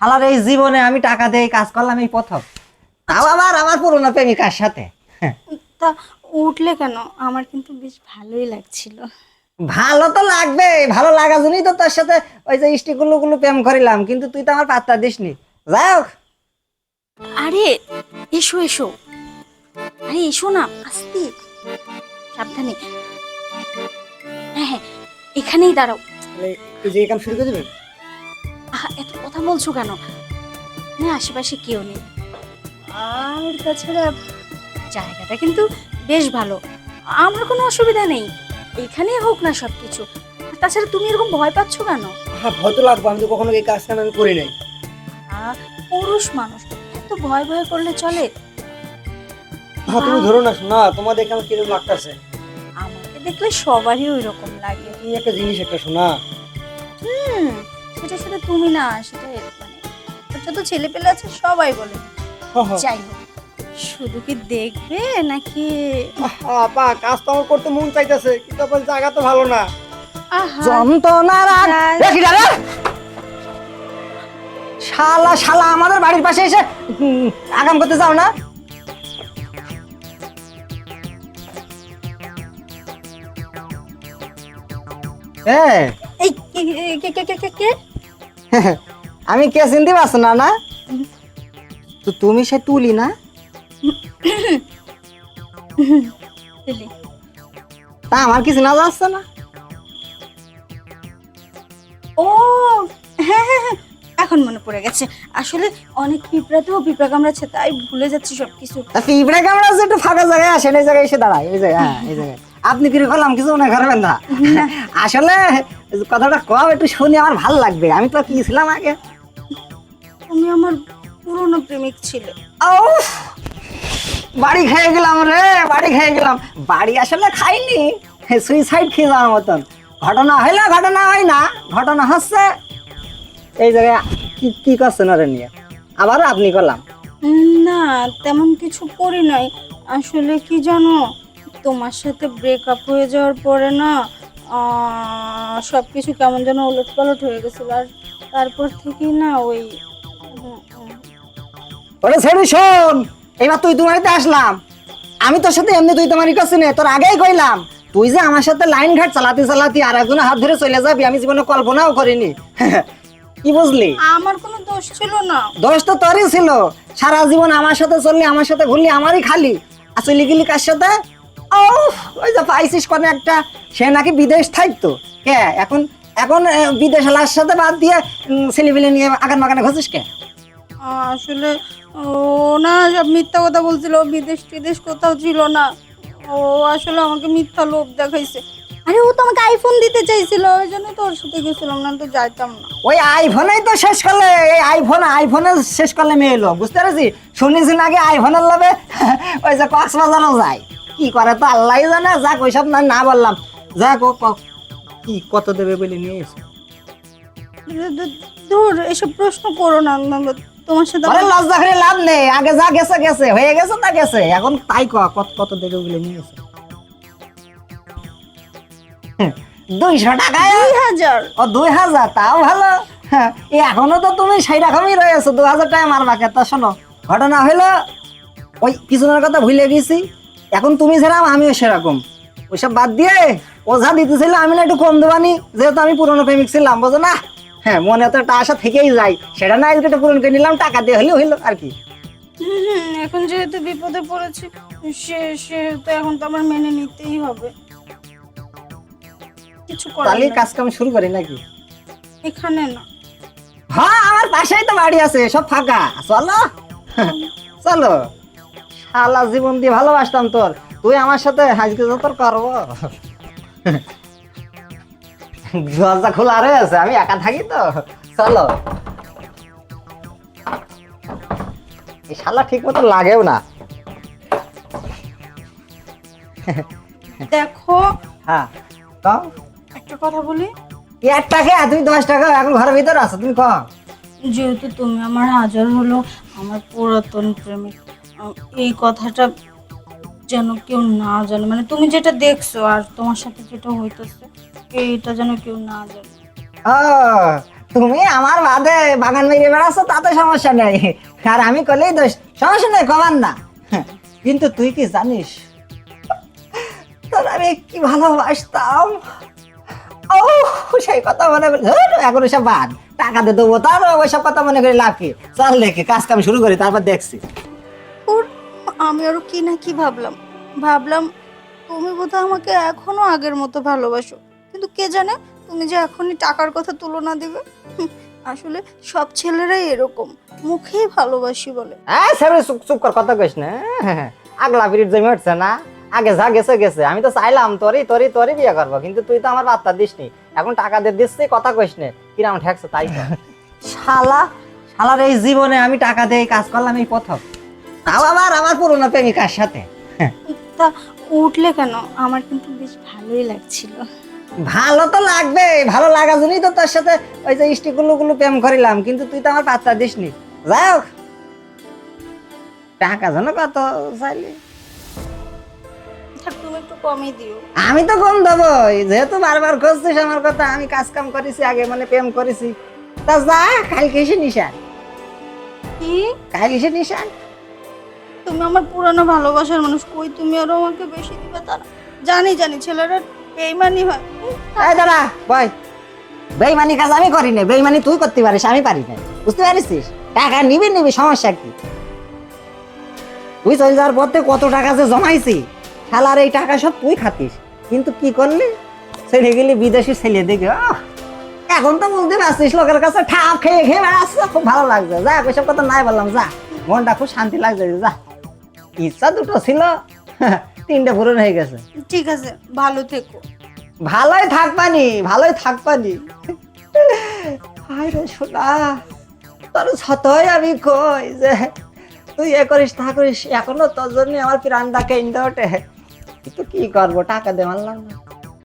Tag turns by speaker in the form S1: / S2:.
S1: শালার এই জীবনে আমি টাকা দিয়ে কাজ করলাম এই প্রথম। তাও আবার আমার পুরোনো প্রেমিকার সাথে।
S2: তা উঠলে কেন? আমার কিন্তু বেশ ভালোই লাগছিল।
S1: ভালো তো লাগবে ভালো লাগা জন্যই তো তোর সাথে ওই যে স্টিগুলো গুলো প্রেম করিলাম কিন্তু তুই তো আমার পাত্তা দিসনি। যাই হোক।
S2: আরে এসো এসো। আরে এসো না আস্তে। সাবধানে। হ্যাঁ হ্যাঁ এখানেই দাঁড়াও।
S1: তুই যে কাম শুরু করে দিবি?
S2: আহা, এত কথা বলছো কেন? না আশেপাশে কেউ নেই। আর তাছাড়া জায়গাটা কিন্তু বেশ ভালো। আমার কোনো অসুবিধা নেই। এখানেই হোক না সব কিছু তাছাড়া তুমি এরকম ভয় পাচ্ছ কেন?
S3: হ্যাঁ ভয় তো লাগবে। আমি তো কখনো এই কাজটা আমি করি নাই।
S2: আহ, পুরুষ মানুষ এত ভয় ভয় করলে চলে?
S3: হ্যাঁ তুমি ধরো না শোনা তোমার দেখে আমার কীরকম লাগতেছে?
S2: আমাকে দেখলে সবারই ওই রকম লাগে।
S3: তুমি একটা জিনিস একটা শোনা।
S2: হুম সেটা সেটা তুমি না সেটা মানে যত ছেলে পেলে আছে সবাই বলে
S3: হ্যাঁ, হ্যাঁ।
S2: যাই হোক শুধু কি দেখবে নাকি
S3: আপা কাজ তো আমার করতে মন চাইতেছে কিন্তু জায়গা তো ভালো না
S2: আহা
S1: যন্ত্রণার আর
S2: যাই-
S1: এ কি রে? শালা শালা আমাদের বাড়ির পাশে এসে আগাম করতে যাও না এ,
S2: এই কে- কে- কে- কে- কে?
S1: আমি কে চিনতে পারছ না না তো তুমি সে তুলি না? তা আমার কিছু না যাচ্ছে না।
S2: ও হ্যাঁ হ্যাঁ হ্যাঁ এখন মনে পড়ে গেছে। আসলে অনেক পিঁপড়া তো পিঁপড়া কামড়াচ্ছে তাই ভুলে যাচ্ছি সবকিছু।
S1: তা পিঁপড়ে কামড়া আছে একটু ফাঁকা জায়গায় আসেন এই জায়গায় এসে দাঁড়ায় এই জায়গায় হ্যাঁ এই জায়গায়। আপনি কি করলাম কিছু মনে করবেন না। আসলে কথাটা কম একটু শুনি আমার ভালো লাগবে। আমি তো কি ছিলাম আগে।
S2: তুমি আমার পুরনো প্রেমিক ছিলে।
S1: উফ! বাড়ি খেয়ে গেলাম রে বাড়ি খেয়ে গেলাম। বাড়ি আসলে খাইনি সুইসাইড খেয়ে যাওয়ার মতন। ঘটনা হইল ঘটনা হয় না ঘটনা হচ্ছে এই জায়গায় কি কি করছেন ওরে নিয়ে? আবারও আপনি করলাম।
S2: না তেমন কিছু করি নাই। আসলে কি জানো তোমার সাথে ব্রেকআপ হয়ে যাওয়ার পরে না সব কিছু কেমন যেন ওলট পালট হয়ে গেছিল। আর তারপর থেকেই না ওই
S1: ওরে ছেড়ে শোন! এবার তুই তোমারিতে আসলাম। আমি তোর সাথে এমনি তুই তোমারই করছি না তোর আগেই কইলাম। তুই যে আমার সাথে লাইন ঘাট চালাতে চালাতে আর একজনের হাত ধরে চলে যাবি আমি জীবনে কল্পনাও করিনি। কি বুঝলি?
S2: আমার কোনো দোষ ছিল না।
S1: দোষ তো তোরই ছিল। সারা জীবন আমার সাথে চললি আমার সাথে ঘুরলি আমারই খালি। আসলে গেলি কার সাথে? ও ওই যে পাইছিস কোন একটা। সে নাকি বিদেশ থাকতো। কে? এখন এখন বিদেশ লার সাথে বাদ দিয়ে ছেলেপিলে নিয়ে আগান মাগানে ঘষিস কে?
S2: আসলে ও না সব মিথ্যা কথা বলছিল। বিদেশ টিদেশ কোথাও ছিল না। ও আসলে আমাকে মিথ্যা লোভ দেখাইছে। আরে ও তো আমাকে আইফোন দিতে চাইছিল। ওই জন্য তো ওর সাথে গেছিলাম না তো যাইতাম না।
S1: ওই আইফোনেই তো শেষ করলে এই আইফোন আইফোনে শেষ করলে মেয়ে এলো বুঝতে পারছি শুনেছি নাকি আইফোনের লবে ওই যে কক্সবাজারও যায়। কি করে তো আল্লাহ জানে যাক ওইসব না না বললাম। যাক ও ক- কি কত দেবে বলে নিয়ে এসে।
S2: দূর এসব প্রশ্ন করো না তোমার সাথে
S1: আরে লজ্জা করে লাভ নেই আগে যা গেছে গেছে হয়ে গেছে তা গেছে এখন তাই ক কত কত দেবে বলে নিয়ে এসে। দুইশো টাকায়
S2: দুই হাজার।
S1: ও দুই হাজার তাও ভালো। হ্যাঁ, এখনও তো তুমি সেই রকমই রয়েছো দু হাজার টাকা মারবাকে। তা শোনো ঘটনা হইল ওই কিছুজনের কথা ভুলে গেছি এখন তুমি যেরকম আমিও সেরকম। ওইসব বাদ দিয়ে ও যা দিতেছিল আমি না একটু কম দেবানি যেহেতু আমি পুরনো প্রেমিক ছিলাম বোঝো না? হ্যাঁ মনে তো একটা আশা থেকেই যায়। সেটা না আজকে একটু পূরণ করে নিলাম টাকা দিয়ে হলেও হইল আর কি।
S2: এখন যেহেতু বিপদে পড়েছি সে সেহেতু এখন তো আমার মেনে নিতেই হবে। কিছু
S1: তাহলে কাজ কাম শুরু করি নাকি?
S2: এখানে না।
S1: হ্যাঁ আমার পাশেই তো বাড়ি আছে সব ফাঁকা। চলো। চলো। শালা জীবন দিয়ে ভালোবাসতাম তোর। তুই আমার সাথে আজকে তো তোর করব। দরজা খোলা রয়েছে আমি একা থাকি তো। চলো। এই শালা ঠিক মতো লাগেও না।
S2: দেখো
S1: হ্যাঁ তো
S2: একটা কথা বলি?
S1: এক টাকা? তুমি দশ টাকা এখন ঘরের ভিতরে আছো তুমি কম
S2: যেহেতু তুমি আমার হাজার হলো আমার পুরাতন প্রেমিক। এই কথাটা যেন কেউ না জানে। মানে তুমি যেটা দেখছ আর তোমার সাথে যেটা হইতেছে, এইটা যেন কেউ না জানে।
S1: তুমি আমার বাদে বাগান মেরে বেড়াচ্ছ, তাতে সমস্যা নেই। আর আমি করলেই দোষ, সমস্যা নেই, কমান না। কিন্তু তুই কি জানিস, তোর আমি কি ভালোবাসতাম? ও, সেই কথা মনে করে এখন ওসব বাদ। টাকা দিয়ে দেবো তার ওইসব কথা মনে করি লাভ কি? চল দেখি কাজ কাম শুরু করি, তারপর দেখছি।
S2: আমি আরও কি না কি ভাবলাম? ভাবলাম তুমি বোধহয় আমাকে এখনও আগের মতো ভালোবাসো। কিন্তু কে জানে তুমি যে এখনই টাকার কথা তুলনা দিবে? আসলে সব ছেলেরাই এরকম। মুখেই ভালোবাসি বলে।
S1: এই সেবরে চুপ চুপ কর কথা কইস না আগলা পিরিয়ড জমে উঠছে না। আগে যা গেছে গেছে। আমি তো চাইলাম তোরই তোরই তোরই বিয়ে করব। কিন্তু তুই তো আমার বার্তা দিসনি। এখন টাকা দিয়ে দিচ্ছি কথা কইস নে। কিরাম ঠেকছে তাই। শালা শালার এই জীবনে আমি টাকা দিয়ে কাজ করলাম এই প্রথম। তাও আবার আমার পুরোনো প্রেমিকার সাথে?
S2: তা উঠলে কেন? আমার কিন্তু বেশ ভালোই লাগছিল।
S1: ভালো তো লাগবে ভালো লাগার জন্যই তো তোর সাথে ওই যে স্টিগুলো গুলো প্রেম করিলাম কিন্তু তুই তো আমার পাত্তা দিসনি। যাই হোক। টাকা যেন কত চাইলি?
S2: তুমি একটু কমই দিও।
S1: আমি তো কম দেবো যেহেতু বারবার খুঁজছিস আমার কথা আমি কাজ কাম করেছি আগে মানে প্রেম করেছি। তা যা কালকে এসে নিশান।
S2: কি?
S1: কাল এসে নিশান।
S2: তুমি আমার পুরানো ভালোবাসার মানুষ কই তুমি আরও আমাকে বেশি দিবে? তারা জানি জানি ছেলেরা বেইমানি হয়।
S1: এই দাঁড়া বই বেইমানি কাজ আমি করি না বেইমানি তুই করতে পারিস আমি পারি না বুঝতে পারিস টাকা নিবি নিবি সমস্যা কি? তুই চলে যাওয়ার কত টাকা যে জমাইছি শালার এই টাকা সব তুই খাতিস। কিন্তু কি করলি? ছেড়ে গেলি বিদেশি ছেলে দেখে আহ, এখন তো বুঝতে পারছিস লোকের কাছে ঠাপ খেয়ে খেয়ে বেড়াচ্ছে খুব ভালো লাগছে। যা ওইসব কথা নাই বললাম যা। মনটা খুব শান্তি লাগছে যা। ইচ্ছা দুটো ছিল। তিনটা পূরণ হয়ে গেছে।
S2: ঠিক আছে ভালো থেকো।
S1: ভালোই থাকবানি ভালোই থাকবানি। আরে সোনা তোর সতই আমি কই যে তুই এ করিস তা করিস এখনও তোর জন্য আমার প্রাণটা কেন্দ্র ওঠে কিন্তু কি করব টাকা দেওয়ার না